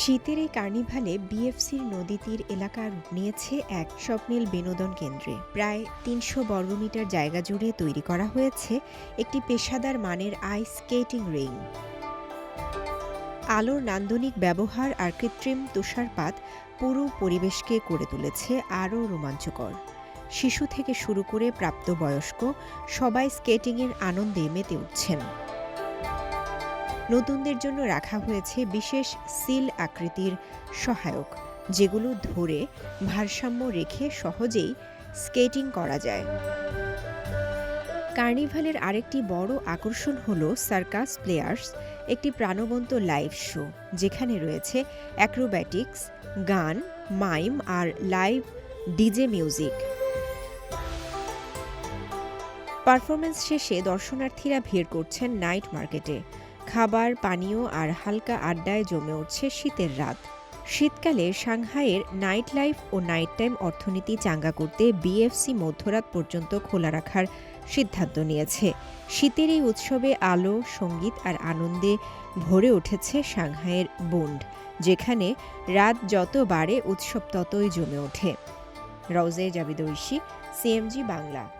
শীতের এই কার্নিভালে বিএফসির নদী তীর এলাকা রূপ নিয়েছে এক স্বপ্নীল বিনোদন কেন্দ্রে। প্রায় তিনশো বর্গমিটার জায়গা জুড়ে তৈরি করা হয়েছে একটি পেশাদার মানের আইস স্কেটিং রিং। আলোর নান্দনিক ব্যবহার আর কৃত্রিম তুষারপাত পুরো পরিবেশকে করে তুলেছে আরও রোমাঞ্চকর। শিশু থেকে শুরু করে প্রাপ্তবয়স্ক সবাই স্কেটিংয়ের আনন্দে মেতে উঠছেন। নতুনদের জন্য রাখা হয়েছে বিশেষ সিল আকৃতির সহায়ক, যেগুলো ধরে ভারসাম্য রেখে সহজেই স্কেটিং করা যায়। কার্নিভালের আরেকটি বড় আকর্ষণ হল সার্কাস প্লেয়ার্স, একটি প্রাণবন্ত লাইভ শো, যেখানে রয়েছে অ্যাক্রোব্যাটিক্স, গান, মাইম আর লাইভ ডিজে মিউজিক। পারফরমেন্স শেষে দর্শনার্থীরা ভিড় করছেন নাইট মার্কেটে। খাবার, পানীয় আর হালকা আড্ডায় জমে উঠছে শীতের রাত। শীতকালে সাংহাইয়ের নাইট লাইফ ও নাইট টাইম অর্থনীতি চাঙ্গা করতে বিএফসি মধ্যরাত পর্যন্ত খোলা রাখার সিদ্ধান্ত নিয়েছে। শীতের এই উৎসবে আলো, সংগীত আর আনন্দে ভরে উঠেছে সাংহাইয়ের বন্ড, যেখানে রাত যত বাড়ে উৎসব ততই জমে ওঠে। রওজে জাবিদ ঐশী, সিএমজি বাংলা।